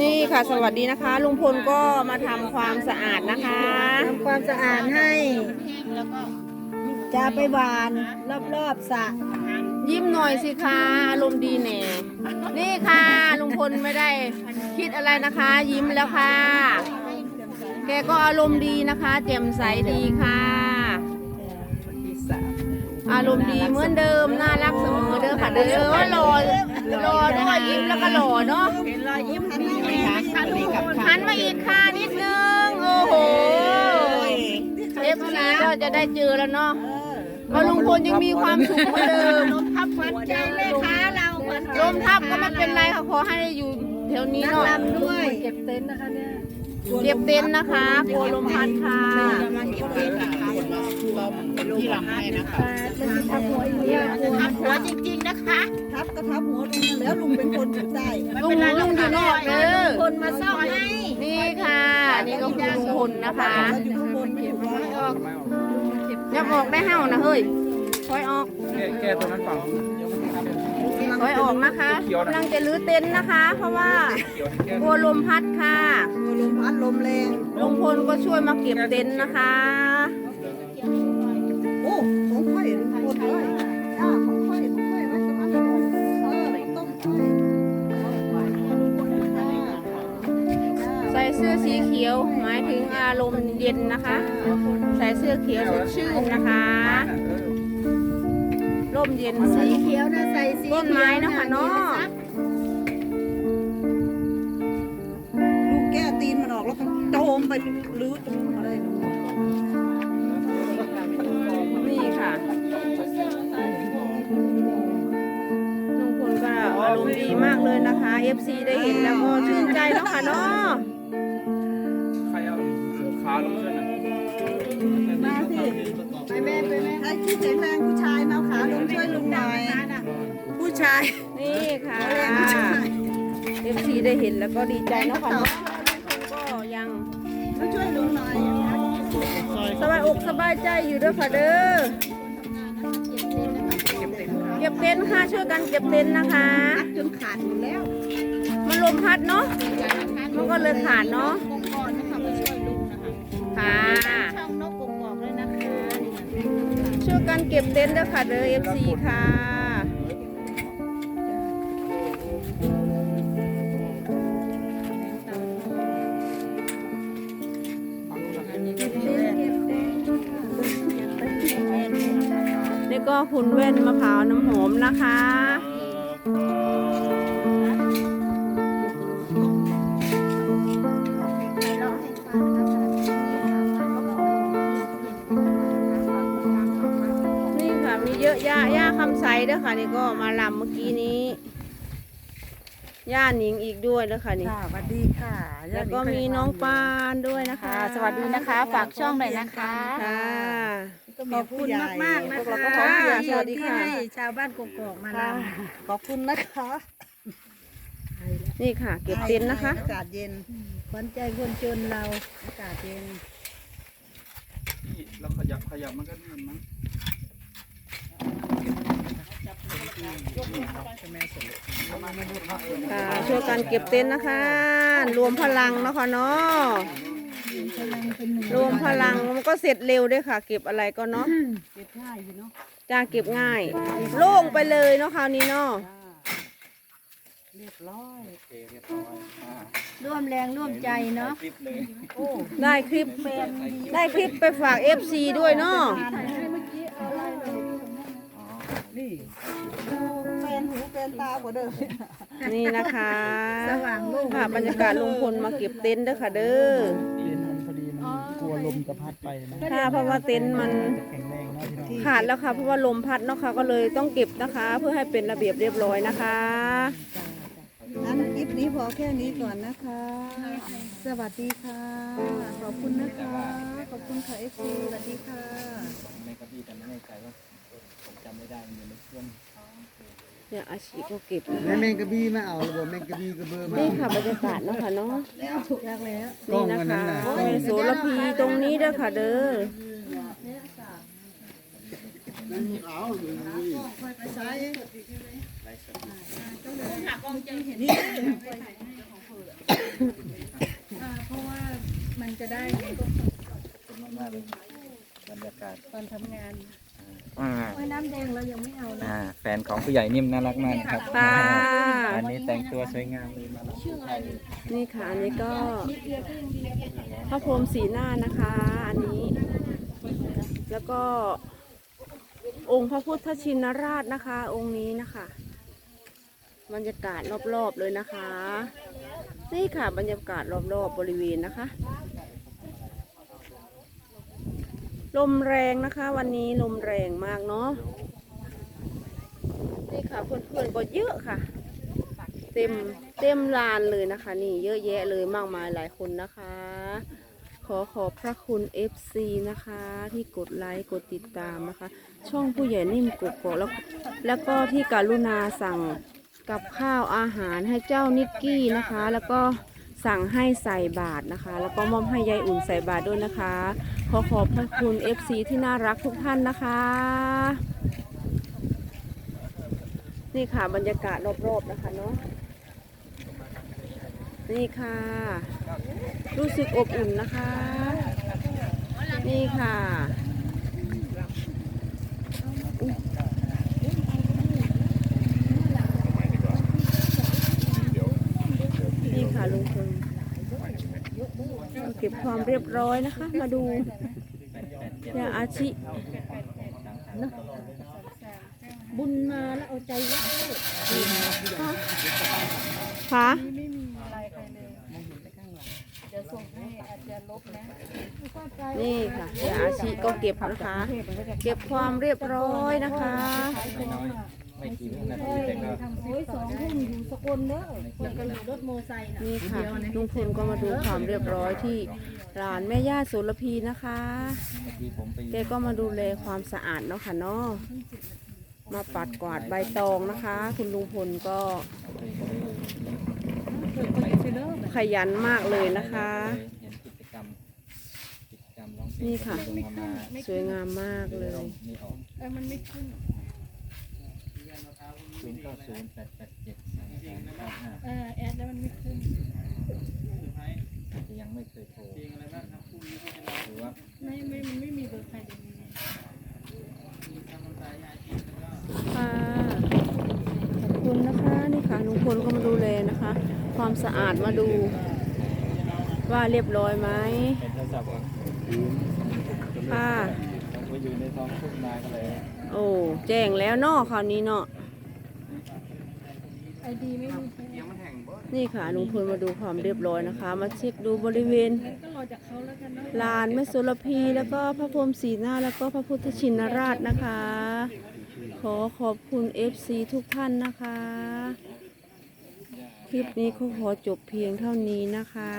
นี่ค่ะสวัสดีนะคะ ลุงพลก็มาทำความสะอาดนะคะ ทำความสะอาดให้ จะไปหวานรอบๆสระยิ้มหน่อยสิคะอารมณ์ดีแน่นี่ค่ะลุงพลไม่ได้คิดอะไรนะคะ ยิ้มแล้วค่ะ แกก็อารมณ์ดีนะคะ แจ่มใสดีค่ะ อารมณ์ดีเหมือนเดิมน่ารักเสมอเด้อค่ะเด้อว่าหล่อหล่อด้วยยิ้มแล้วก็หล่อเนาะ เห็นรอยยิ้มหันมาไหมคะหันมาอีกค่ะนิดนึง โอ้โหเอฟซีก็จะได้เจอแล้วเนาะก็ลุงพลยังมีความสุขเหมือนเดิมทับขวัญใจแม่ค้าเราขวัญใจลมทับก็ไม่เป็นไรค่ะขอให้ได้อยู่แถวนี้นั่งเนาะลำด้วยเก็บเต็นท์นะคะเนี่ย เก็บเต็นท์นะคะกลัวลมพัดค่ะมาเก็บเต็นท์นะคะที่ลำให้นะคะทับหัวอีกเนี่ยทับหัวจริงๆนะคะ ทับก็ทับหัวลุงแล้วลุงเป็นคนจุดได้ลุงลุงอยู่นอกเด้อคนมาซ่อมให้นี่ค่ะ นี่ก็คือลุงพลนะคะแล้วอยู่ข้างบนไม่ถูกว่าอย่าออกได้เห่านะเฮ้ยคอยออกแก้แก้ตรงนั้นฝั่ง ยังไม่ได้ครับถอยออกนะคะกำลังจะรื้อเต็นท์นะคะ เพราะว่าเกี่ยวแก้กลัวลมพัดค่ะลมพัดลมแรงลุงพลก็ช่วยมาเก็บเต็นท์นะคะ โอ้ของค่อยลุงพลด้วยจ้าของค่อยของค่อยไว้สมัครเออต้มค่อยใส่เสื้อสีเขียวหมายถึงอารมณ์เย็นนะคะ ใส่เสื้อเขียวสดชื่นนะคะ ร่มเย็นสีสีเขียวนะใส่สีต้นไม้นะคะเนาะลูกแก้ตีนมันออกแล้วก็โจมไปลื้อตรงอะไรลุงนี่ค่ะลุงพลก็อารมณ์ดีมากเลยนะคะ FC ได้เห็นแล้วก็ชื่นใจเนาะค่ะเนาะใครเอาขาลง ชาย นี่ค่ะผู้ชาย FC ได้เห็นแล้วก็ดีใจเนาะค่ะเนาะลุงพลก็ยังมาช่วยลุงหน่อยสบายอกสบายใจอยู่ด้วยค่ะเด้อเก็บเต็นท์ค่ะช่วยกันเก็บเต็นท์นะคะจนขาดหมดแล้ว มันลมพัดเนาะมันก็เลยขาดเนาะกงกอนนะคะมาช่วยลุงนะคะค่ะช่องนกกงกอกเลยนะคะช่วยกันเก็บเต็นท์ด้วยค่ะเด้อ FC ค่ะ ก็คุณเว้นมะพร้าวน้ำหอมนะคะ นี่ค่ะมีเยอะย่าย่าคำใสด้วยค่ะ นี่ก็มาลำเมื่อกี้นี้ย่าหนิงอีกด้วยด้วยค่ะนี่ค่ะสวัสดีค่ะแล้วก็มีน้องปานด้วยนะคะ สวัสดีนะคะ ฝากช่องหน่อยนะคะค่ะ ขอบคุณมากมากๆนะพวกเราคะก็ขอเสียงสวัสดีที่ค่ะ ให้ชาวบ้านกกอกมาลค่ะขอบคุณนะคะนี่ค่ะ เก็บเต็นท์นะคะ อากาศเย็นำขวัญใจคนจนเราอากาศเย็นนี่เราขยับขยับมันก็นี่มั้งค่ะช่วยกันเก็บเต็นท์นะคะ รวมพลังเนาะ ค่ะเนาะรวมพลังมันก็เสร็จเร็วด้วยค่ะ เก็บอะไรก็เนาะเก็บง่ายอยู่เนาะจ้าเก็บง่าย โล่งไปเลยเนาะคราวนี้เนาะเรียบร้อยโอเคเรียบร้อยอ่าร่วมแรงร่วมใจเนาะคลิปเลยได้คลิปได้คลิปไปฝาก FC ด้วยเนาะนี่แฟนหูแฟนตากว่าเดิมนี่นะคะสว่างโล่ง ค่ะบรรยากาศลุงพลมาเก็บเต็นท์เด้อค่ะเด้อเย็นมันพอดีมันก ลัวลมจะพัดไปนะค่ะเพราะว่าเต็นท์มันแข็งแรงนะพี่น้องขาดแล้วค่ะ เพราะว่าลมพัดเนาะค่ะก็เลยต้องเก็บนะคะ เพื่อให้เป็นระเบียบเรียบร้อยนะคะงั้นคลิปนี้พอแค่นี้ก่อนนะคะ สวัสดีค่ะ ขอบคุณนะคะ ขอบคุณค่ะเอฟซีสวัสดีค่ะไม่กระบี่แต่ไม่แน่ใจว่าผมจำไม่ได้มันอยู่ในเครื่อง เนี่ยอาชีก็เก็บนะแม่คะแมงกะบี้มาเอาหรือว่าแมงกะบี้กระเบอร์มานี่ค่ะบรรยากาศเนาะค่ะเนาะถูกแล้วแล้วนี่นะคะเป็นโสระพีตรงนี้เด้อค่ะเด้อจะได้ไงขอบคุณมากๆเลยบรรยากาศตอนทำงาน อ่าโอ้ยน้ำแดงเรายังไม่เอาเลยอ่าแฟนของผู้ใหญ่นิ่มน่ารักมากครับค่ะวันนี้แต่งตัวสวยงามเลยมาลองไทยนี่ค่ะอันนี้ก็พระพรหมสีหน้านะคะ อันนี้ แล้วก็ องค์พระพุทธชินราชนะคะ องค์นี้นะคะ บรรยากาศรอบๆเลยนะคะ นี่ค่ะบรรยากาศรอบๆบบริเวณนะคะ ลมแรงนะคะ วันนี้ลมแรงมากเนาะนี่ค่ะเพื่อนๆก็เยอะค่ะ เต็มเต็มลานเลยนะคะ นี่เยอะแยะเลยมากมายหลายคนนะคะ ขอขอบพระคุณ FC นะคะ ที่กดไลค์กดติดตามนะคะ ช่องผู้ใหญ่นิ่มกกอกแล้วแล้วก็ที่การุณาสั่งกับข้าวอาหารให้เจ้านิกกี้นะคะ แล้วก็ สั่งให้ใส่บาตรนะคะ แล้วก็มอบให้ยายอุ่นใส่บาตรด้วยนะคะ ขอขอบพระคุณ FC ที่น่ารักทุกท่านนะคะ นี่ค่ะบรรยากาศรอบๆนะคะเนาะนี่ค่ะ รู้สึกอบอุ่นนะคะ นี่ค่ะอุ๊ยนี่ค่ะลุงพล เก็บความเรียบร้อยนะคะ มาดูยาอาชิบุญมาแล้วเอาใจรักเลยค่ะไม่มีอะไรใครเลยเดี๋ยวส่งให้อาจจะลบนะนี่ค่ะยาอาชิก็เก็บนะคะ เก็บความเรียบร้อยนะคะ ไม่น้อยไม่กี่วินาทีแต่ก็โอ้ยสองทุ่มอยู่สกลเด้อคนก็อยู่รถโมอไซค์น่ะนี่ค่ะลุงพลก็มาดูความเรียบร้อยที่ร้านแม่ย่าโสุรพีนะคะเมื่อกี้ผมไปแกก็มาดูแลความสะอาดเนาะค่ะเนาะมาปัดกวาดใบตองนะคะ คุณลุงพลก็ขยันมากเลยนะคะ เห็นกิจกรรมกิจกรรมร้องเพลงนี่ค่ะลงมาสวยงามมากเลย นี่ออก เออมันไม่ขึ้น ศูนย์เก้าศูนย์แปดแปดเจ็ดสามสามเก้าห้าเออแอดแล้วมันไม่ขึ้นจะยังไม่เคยโทรหรือว่าไม่ไม่มันไม่มีเบอร์ใครเลยค่ะขอบคุณนะคะนี่ค่ะลุงพลก็มาดูแลนะคะ ความสะอาดมาดู ว่าเรียบร้อยไหมเป็นโทรศัพท์ของค่ะผมไปอยู่ในท้องทุ่งนาก็เลย โอ้แจ้งแล้วเนาะคราวนี้เนาะ ไอดีไม่มีใช่ไหม นี่ค่ะลุงพลมาดูความเรียบร้อยนะคะ มาเช็คดูบริเวณลานแม่โสรพีแล้วก็พระพรหมสีหน้าแล้วก็พระพุทธชินราชนะคะ ขอขอบคุณ FC ทุกท่านนะคะ คลิปนี้ก็ขอจบเพียงเท่านี้นะคะ